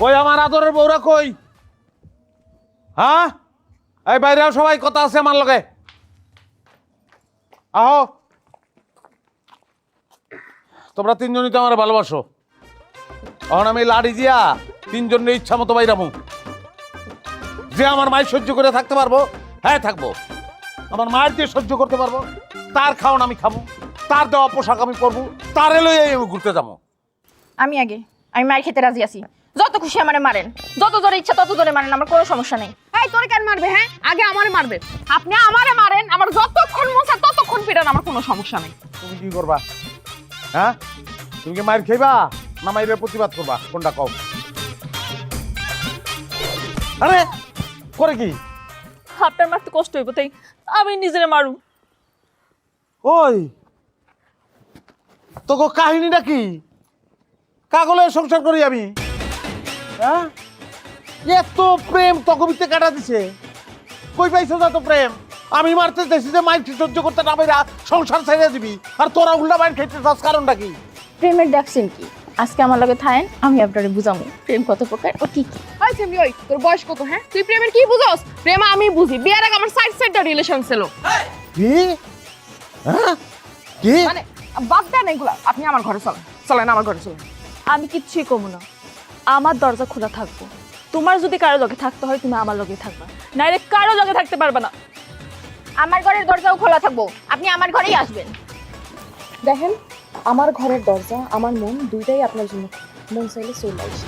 কই আমার আদরের বউরা কই? হ্যাঁ? এই বাইরে সবাই, কথা আছে আমার লগে। আহো। তোমরা তিনজনই তো আমার ভালোবাসো। এখন আমি লাড়ি দিয়া তিনজনের ইচ্ছা মতো বাইরামু যে আমার মায়ের সহ্য করে থাকতে পারব হ্যাঁ থাকব। আমার মায়ের যে সহ্য করতে পারব, তার খাওয়ান আমি খাব, তার দেওয়া পোশাক আমি পরবো, তার এলোই আমি ঘুরতে যাব। আমি আগে, আমি মার খেতে রাজি আছি। যত খুশি আমারে মারেন। যত জোরে ইচ্ছা তত জোরে মারেন আমার কোনো সমস্যা নেই। এই তোরে কেন মারবে হ্যাঁ? আগে আমারে মারবে। আপনি আমারে মারেন আমার যতক্ষণ মন চায় ততক্ষণ পিটান আমার কোনো সমস্যা নেই। তুমি কি করবা? হ্যাঁ? তুমি কি মায়ের খাইবা না মায়ের প্রতিবাদ করবা? কোনটা কও? আরে করে কি? আপনার মারতে কষ্ট হইব তাই আমি নিজেরে মারু। ওই তোকে কাহিনীটা কি? কাগলে সংসার করি আমি? হ্যাঁ? এত প্রেম তকবিতে কাটা দিছে। কই পাইছো যা তো প্রেম? আমি মারতে দেখছি যে মাইর সহ্য করতে না পাইরা সংসার ছেড়ে দিবি। আর তোরা উল্টা মাইর খেতে চাস কারণটা কি? প্রেমের ডাকছেন কি? আজকে আমার লগে থাকেন আমি আপনারে বুঝামু প্রেম কত প্রকার ও কি কি। ওই সেমনি ওই তোর বয়স কত হ্যাঁ? তুই প্রেমের কি বুঝোস? প্রেম আমি বুঝি বিয়ের আগে আমার সাইড সাইডটা রিলেশন ছিল। কি? হ্যাঁ? কি? মানে বাদ দেন এগুলা আপনি আমার ঘরে চলেন চলেন আমার ঘরে চলেন। আমি কিচ্ছুই কমু না। আমার দরজা খোলা থাকব। তোমার যদি কারও লগে থাকতে হয় তুমি আমার লগে থাকবা। নাইলে কারও লগে থাকতে পারবে না। আমার ঘরের দরজাও খোলা থাকব। আপনি আমার ঘরেই আসবেন। দেখেন আমার ঘরের দরজা আমার মন দুইটাই আপনার জন্য। মন চাইলে চলে আসে।